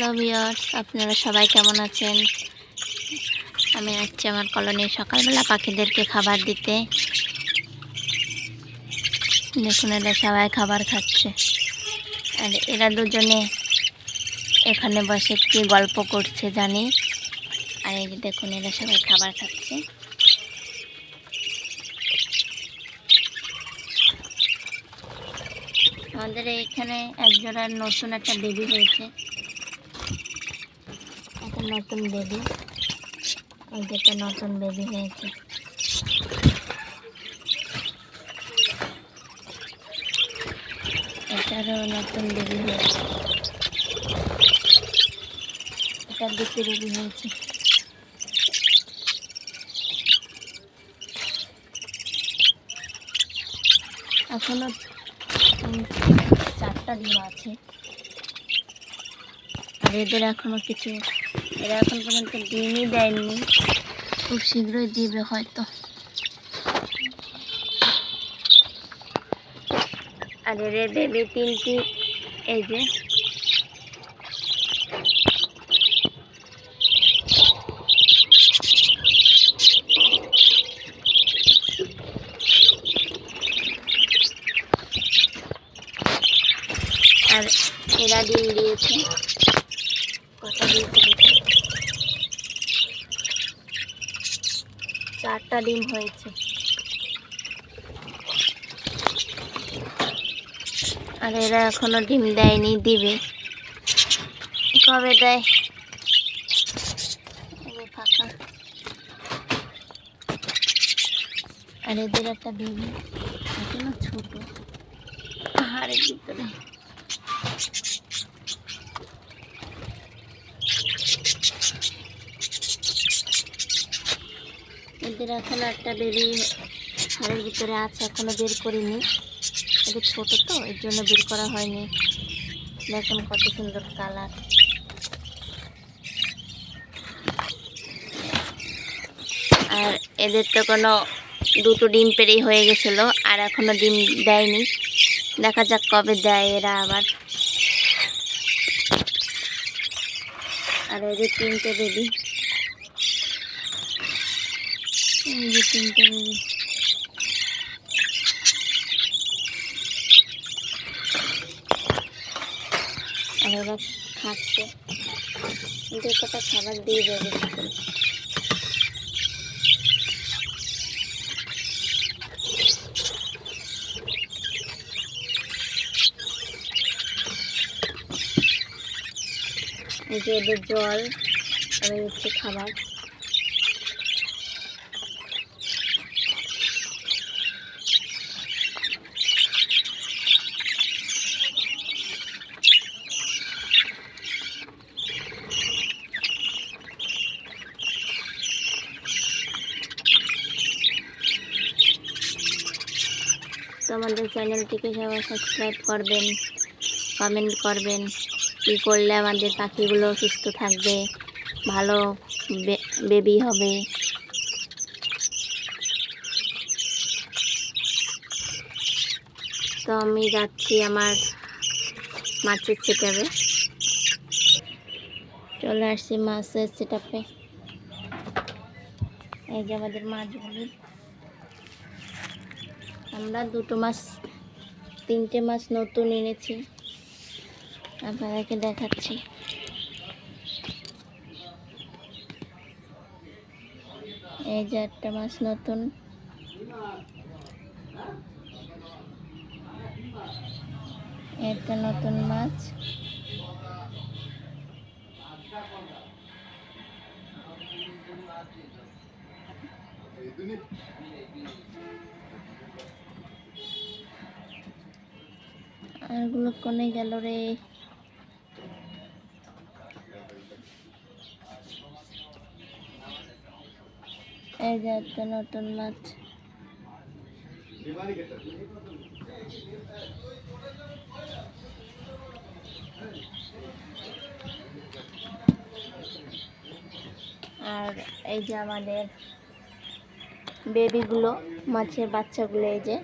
Hello viewers আপনারা সবাই কেমন আছেন? আমি আসছি আমার কলোনির সকালবেলা পাখিদেরকে খাবার দিতে। দেখুন এরা সবাই খাবার খাচ্ছে। আর এরা দুজনে এখানে বসে কি গল্প করছে জানি। আর এই দেখুন এরা সবাই খাবার খাচ্ছে। আমাদের এইখানে একজোড়া নতুন একটা বেবি হয়েছে। নতুন বেবি এই একটা নতুন বেবি হয়েছে। এটারও নতুন বেবি হয়েছে। এটা দুটি বেবি হয়েছে। এখনও চারটা ডিম আছে। আর এদের এখনও কিছু এরা এখন পর্যন্ত ডিমই দেয়নি। খুব শীঘ্রই দিবে হয়তো। আর এদের বেবি তিনটি এই যে। আর এরা ডিম দিয়েছে। কটা দিয়েছে দেখি। চারটা ডিম হয়েছে। আর এরা এখনও ডিম দেয়নি, দিবে। কবে দেয়? ফাঁকা। আর এদের একটা বেবি এখনও ছোট। পাহাড়ের ভিতরে। এদের এখনও একটা বেবি হাড়ের ভিতরে আছে, এখনও বের করিনি। এটা ছোট তো, এর জন্য বের করা হয়নি। দেখুন কত সুন্দর কালার। আর এদের তো কোনো দুটো ডিম পেরেই হয়ে গেছিল, আর এখনও ডিম দেয়নি। দেখা যাক কবে দেয় এরা আবার। আর এদের তিনটে বেবি এই যে খাচ্ছে। খাবার দিয়ে দেবে। এই যে এদের জল আর হচ্ছে খাবার। আমাদের চ্যানেলটিকে সবাই সাবস্ক্রাইব করবেন কমেন্ট করবেন, কী করলে আমাদের পাখিগুলো সুস্থ থাকবে, ভালো বেবি হবে। তো আমি যাচ্ছি আমার মাছের সেটাপে চলে আসছি মাছের সেটাপে এই যে আমাদের মাছগুলি। আমরা দুটো মাছ, তিনটে মাছ নতুন এনেছি। আপনাদেরকে দেখাচ্ছি। এই যে একটা মাছ নতুন। একটা নতুন মাছ। আরগুলো কোনে গেল রে? এই যে একটা নতুন মাছ। আর এই যে আমাদের বেবিগুলো, মাছের বাচ্চাগুলো এই যে,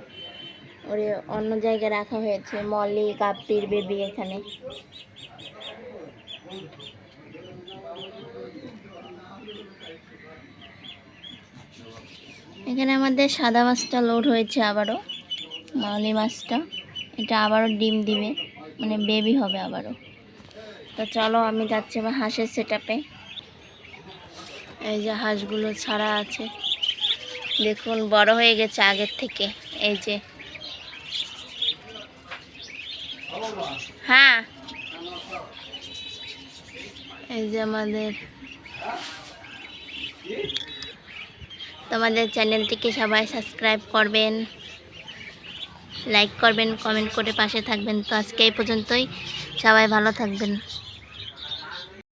ওরে অন্য জায়গায় রাখা হয়েছে, মলি, কাপ্পির বেবি এখানে। এখানে আমাদের সাদা মাছটা লোড হয়েছে আবারও মাউলি মাছটা। এটা আবারও ডিম দিবে মানে বেবি হবে আবারও। তো চলো আমি যাচ্ছি আমার হাঁসের সেটাপে এই যে হাঁসগুলো ছাড়া আছে। দেখুন, বড় হয়ে গেছে আগের থেকে। এই যে। হ্যাঁ। এই যে আমাদের তোমাদের চ্যানেলটিকে সবাই সাবস্ক্রাইব করবেন, লাইক করবেন, কমেন্ট করে পাশে থাকবেন। তো আজকে এই পর্যন্তই। সবাই ভালো থাকবেন।